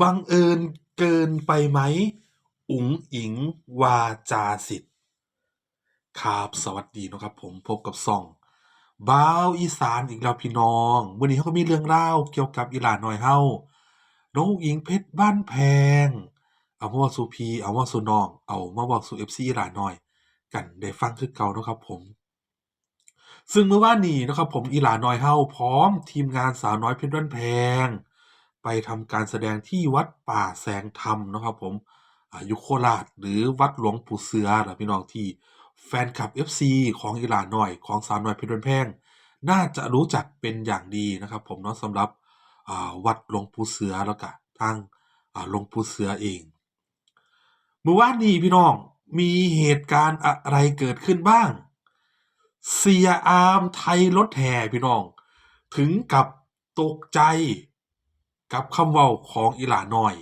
บังเอิญเกินไปไหม อุ๋งอิงวาจาสิทธิ์ครับสวัสดีนะครับผมพบกับซ่องบ้าวอีสานอีกแล้วพี่น้องมื้อนี้เราก็มีเรื่องเล่าเกี่ยวกับอีหลาน้อยเฮาน้องอุ๋งอิงเพชรบ้านแพง เอามาว้าสูพีเอามาว้าสูน้อง เอามาเว้าสู่ FC อีหลาน้อย กันได้ฟังคือเก่านะครับผม ซึ่งเมื่อวานนี้นะครับผมอีหลาน้อยเฮาพร้อมทีมงานสาวน้อยเพชรบ้านแพง ไปทำการแสดงที่วัดป่าแสงธรรมนะครับผมอายู่โคราชหรือวัดหลวงปู่เสือล่ะพี่น้องที่แฟนคลับ FC ของอีหลาน้อยของสาวน้อยเพชรบ้านแพง น่าจะรู้จักเป็นอย่างดีนะครับ ผมเนาะสำหรับวัดหลวงปู่เสือแล้วก็ทางหลวงปู่เสือเองเมื่อวานนี้พี่น้องมีเหตุการณ์อะไรเกิดขึ้นบ้าง เสียอามไทยรถแห่พี่น้อง ถึงกับตกใจ กับคำเว้าของอีหลาน้อย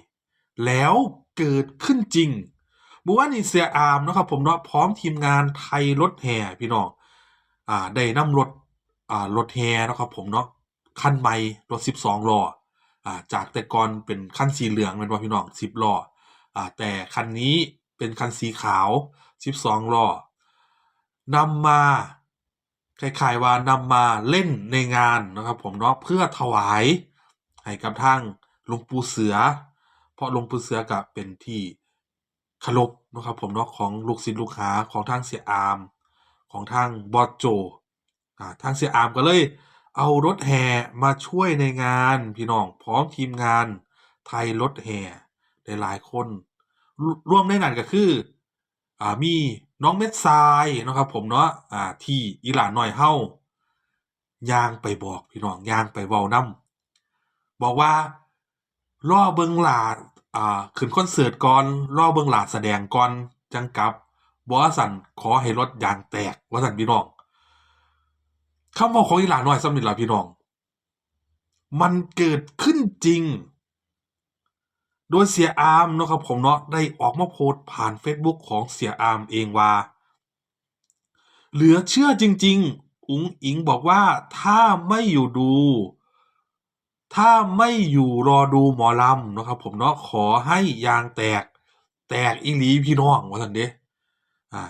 แล้วเกิดขึ้นจริงเมื่อวานนี้เสียอามนะครับผมเนาะพร้อมทีมงานไทยรถแห่พี่น้องอ่าได้นำรถอ่ารถแห่นะครับผมเนาะคันใหม่รถ 12ล้ออ่าจากแต่ก่อนเป็นคันสีเหลืองแม่นบ่พี่น้อง 10ล้ออ่าแต่คันนี้เป็นคันสีขาว 12ล้อนำมาคล้ายๆว่านำมาเล่นในงานนะครับผมเนาะเพื่อถวาย ให้กับทางหลวงปู่เสือ เพราะหลวงปู่เสือก็เป็นที่เคารพนะครับผมเนาะของลูกศิษย์ลูกหาของทางเสียอาม ของทางบอสโจอ่าทางเสียอามก็เลย เอารถแห่มาช่วยในงานพี่น้องพร้อมทีมงานไทยรถแห่หลายๆคนร่วมในนั้นก็คืออ่ามีน้องเม็ดทรายนะครับผมเนาะอ่าที่อีหลานน้อยเฮ้ายางไปบอกพี่น้องยางไปเว้านํ บอกว่ารอเบิงหลาอ่าขึ้นคอนเสิร์ตก่อนรอเบิงหลาแสดงก่อนจังกับบ่ว่าสั่นขอให้รถยางแตกว่าสั่นพี่น้องคำว้าของอีหลาน้อยสำนึกล่ะพี่น้อง มันเกิดขึ้นจริง โดยเสียอามนะครับผมเนาะได้ออกมาโพสต์ผ่าน Facebook ของเสียอามเองว่า เหลือเชื่อจริง ๆ อุ๋งอิงบอกว่าถ้าไม่อยู่ดู ถ้าไม่อยู่รอดูหมอลำนะครับ ผมเนาะขอให้ยางแตก แตกอีหลีพี่น้องว่าซั่นเด้อ่า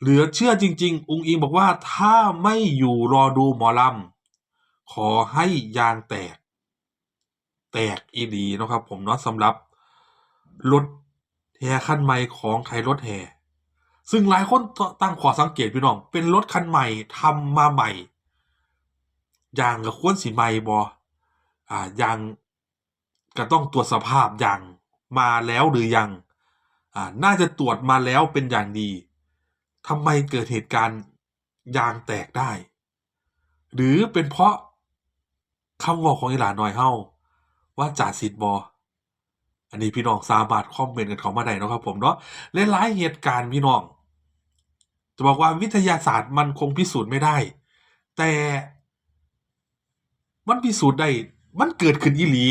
เหลือเชื่อจริง ๆอุ๋งอิงบอกว่าถ้าไม่อยู่รอดูหมอลำขอให้ยางแตก แตกอีหลีนะครับ ผมเนาะสำหรับรถแห่คันใหม่ของไทยรถแห่ซึ่งหลายคนตั้งข้อสังเกตพี่น้อง เป็นรถคันใหม่ทำมาใหม่ยางก็ควรสิใหม่บอายางก็ต้องตรวจสภาพยางมาแล้วหรือยังอ่าน่าจะตรวจมาแล้วเป็นอย่างดีทำไมเกิดเหตุการณ์ยางแตกได้ หรือเป็นเพราะคำเว้าของอีหลานน้อยเฮาว่าจ่าสิทธิ์บ่อันนี้พี่น้องสามารถคอมเมนต์กันเข้ามาได้นะครับผมเนาะหลายเหตุการณ์พี่น้อง จะบอกว่าวิทยาศาสตร์มันคงพิสูจน์ไม่ได้ แต่มันพิสูจน์ได้ มันเกิดขึ้นอีหลี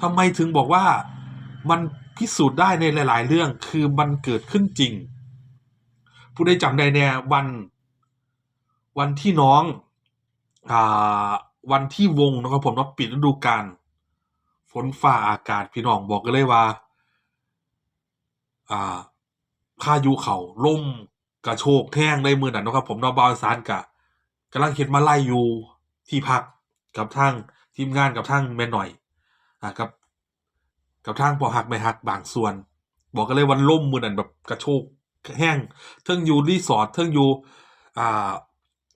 ทำไมถึงบอกว่ามันพิสูจน์ได้ในหลาย ๆ เรื่องคือมันเกิดขึ้นจริง ผู้ใดจำได้แน่วัน วันที่น้องอ่าวันที่วงนะครับผมเนาปิดฤดูกาลฝนฟ้าอากาศพี่น้องบอกกันเลยว่า อ่าพายุเขาลมกระโชกแห้งในมือหนันนะครับผมเนาบาวสารกะกำลังเข็นมาไล่อยู่ที่พักกับทาง ทีมงานกับทางแม่หน่อยอ่ากับ กับทางพอหักไม่หักบางส่วน บอกกันเลยวันล่มมือนั้นแบบกระโชกแห้งเทิงอยู่รีสอร์ทเทิงอยู่อ่า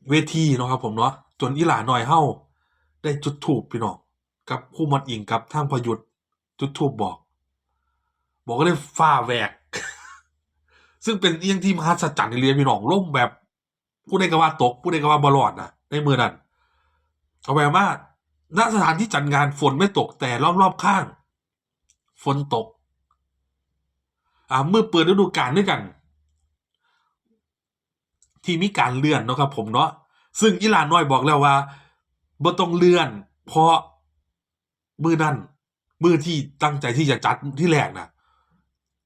เวทีเนาะครับผมเนาะจนอีหลาหน่อยเฮ้าได้จุดถูปพี่น้องกับคู่มันอิงกับทางพยุทธจุดถูปบอก บอกก็เลยฟ้าแหวก ซึ่งเป็นเอียงที่มหัศจรรย์ในเรียนพี่น้องล่มแบบ ผู้ใดก็ว่าตก ผู้ใดก็ว่าบอลอดนะในมือนั้นเอาแววมา ณสถานที่จัดงานฝนไม่ตกแต่รอบๆข้าง ฝนตก อ่าเมื่อเปิดฤดูกาลด้วยกัน ที่มีการเลื่อนเนาะครับ ผมเนาะซึ่งอีหลานน้อยบอกแล้วว่าบ่ต้องเลื่อน เพราะมือนั่นมือที่ตั้งใจที่จะจัดที่แรกนะ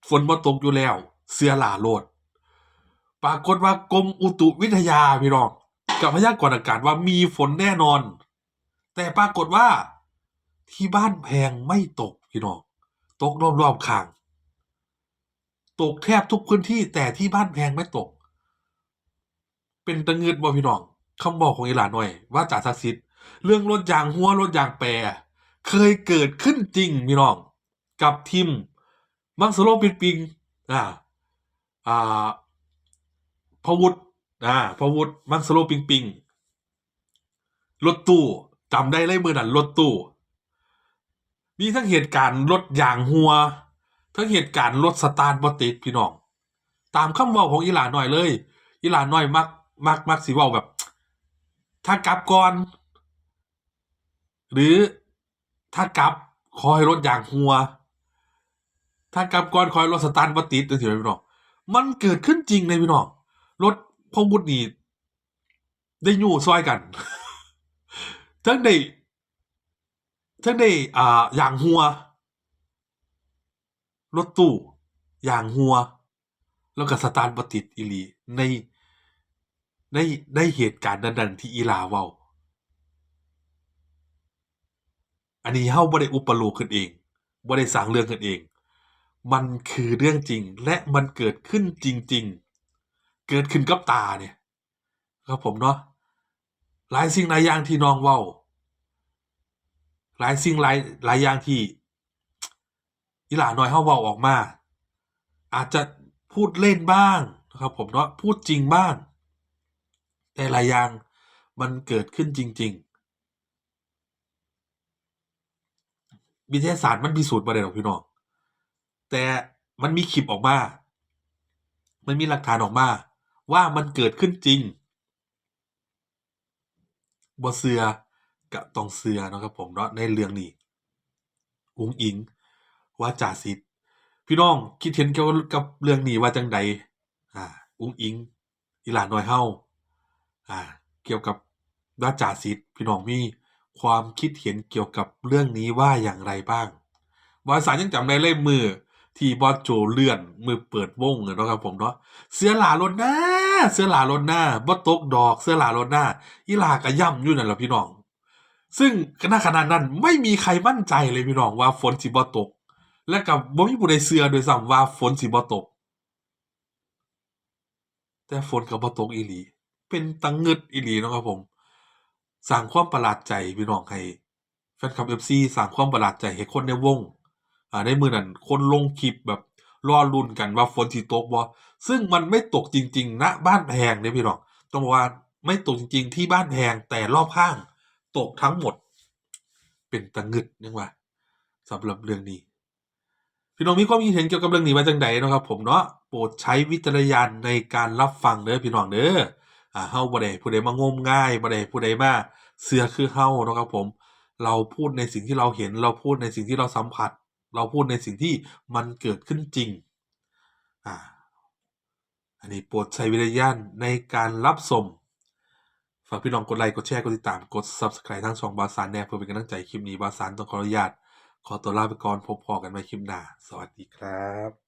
ฝนบ่ตกอยู่แล้ว เสื้อหลาโลดปรากฏว่ากรมอุตุวิทยาพี่น้องกับพยากรณ์อากาศว่ามีฝนแน่นอน แต่ปรากฏว่าที่บ้านแพงไม่ตกพี่น้องตกรอบๆข้าง ตกแทบทุกพื้นที่แต่ที่บ้านแพงไม่ตก เป็นตะเงึดบ่พี่น้องคำบอกของอีหลาหน่อย ว่าจ่าศักดิ์สิทธิ์เรื่องรถยางหัวรถยางแปร เคยเกิดขึ้นจริงพี่น้อง กับทีมมังสโลปิงปิงอ่าอ่าพวุฒอ่าพวุฒมังสโลปิงปิงรถตู้ จำได้เลยมือนั่นรถตู้ มีทั้งเหตุการณ์รถยางหัว ทั้งเหตุการณ์รถสตาร์ทบ่ติดพี่น้อง ตามคำเว่าของอีหลาหน่อยเลย อีหลาหน่อยมักมักมักสิเว่าแบบ ถ้ากลับก่อน หรือถ้ากลับคอยรถยางหัว ถ้ากลับก่อนคอยรถสตาร์ทบ่ติดจังซี่พี่น้อง มันเกิดขึ้นจริงเลยพี่น้อง รถพงบุตรนี่ได้อยู่ซอยกัน ทั้งได้ทั้งได้อ่าอย่างหัว รถตู้อย่างหัว แล้วก็สตาร์ทบ่ติดอีหลีในในในเหตุการณ์นั้นๆที่อีลาเว้าอันนี้เฮาบ่ได้อุปโลกขึ้นเองบ่ได้สร้างเรื่องขึ้นเอง มันคือเรื่องจริงและมันเกิดขึ้นจริง ๆ เกิดขึ้นกับตาเนี่ย ครับผมเนาะ หลายสิ่งหลายอย่างที่น้องเว้า หลายสิ่งหลายหลายอย่างที่อีหลาน้อยเฮาเว้าออกมา อาจจะพูดเล่นบ้างนะครับผมเนาะพูดจริงบ้าง แต่หลายอย่างมันเกิดขึ้นจริง ๆ วิทยาศาสตร์มันพิสูจน์บ่ได้หรอกพี่น้อง แต่มันมีคลิปออกมา มันมีหลักฐานออกมา ว่ามันเกิดขึ้นจริง บ่เสือก็ต้องเสือเนาะครับผมเนาะในเรื่องนี้อุ๋งอิงว่าจ่าสิทธิ์พี่น้องคิดเห็นเกี่ยวกับเรื่องนี้ว่าจังใดอ่าอุ๋งอิงอีหลาน้อยเฮาอ่า เกี่ยวกับว่าจ่าสิทธิ์พี่น้องมีความคิดเห็นเกี่ยวกับเรื่องนี้ว่าอย่างไรบ้างบอยสารยังจำได้เลยมือ ที่บอสโจเลื่อนมือเปิดวงเนาะครับผมเนาะเสื้อหลาลนหน้าเสื้อหลาลนหน้าบ่ตกดอกเสื้อหลาลนหน้าอีหลากระย่ำอยู่นั่นแหละพี่น้อง ซึ่งณขณะนั้นไม่มีใครมั่นใจเลยพี่น้องว่าฝนสิบ่ตก และกับบ่มีผู้ใดเชื่อโดวยซ้ำว่าฝนสิบ่ตก แต่ฝนก็บ่ตกอีหลี เป็นตังเงึดอีหลีเนาะครับผมสร้างความประหลาดใจพี่น้องให้แฟนคลับ FC สร้างความประหลาดใจให้คนในวง อ่าในมือนั้นคนลงคลิปแบบรอลุนกันว่าฝนสิตกบ่ซึ่งมันไม่ตกจริงๆณบ้านแพงเนี่ยพี่น้องต้องบอกว่าไม่ตกจริง ๆ ที่บ้านแพงแต่รอบข้างตกทั้งหมด เป็นตะงึดยังว่าสำหรับเรื่องนี้พี่น้องมีความคิดเห็นเกี่ยวกับเรื่องนี้ว่าจังใดนะครับผมเนาะโปรดใช้วิจารณญาณในการรับฟังเด้อพี่น้องเด้ออ่าเฮาบ่ได้ผู้ใดมางมง่ายบ่ได้ผู้ใดมาเสือคือเฮานะครับผม เราพูดในสิ่งที่เราเห็นเราพูดในสิ่งที่เราสัมผัส เราพูดในสิ่งที่มันเกิดขึ้นจริง อ่า อันนี้โปรดใช้วิญญาณในการรับชมฝากพี่น้องกดไลค์กดแชร์กดติดตามกด Subscribe ทั้งช่องบาสานแนบเพื่อเป็นกำลังใจคลิปนี้บาสานต้องขออนุญาตขอตัวลาไปก่อนพบพอกันใหม่คลิปหน้า สวัสดีครับ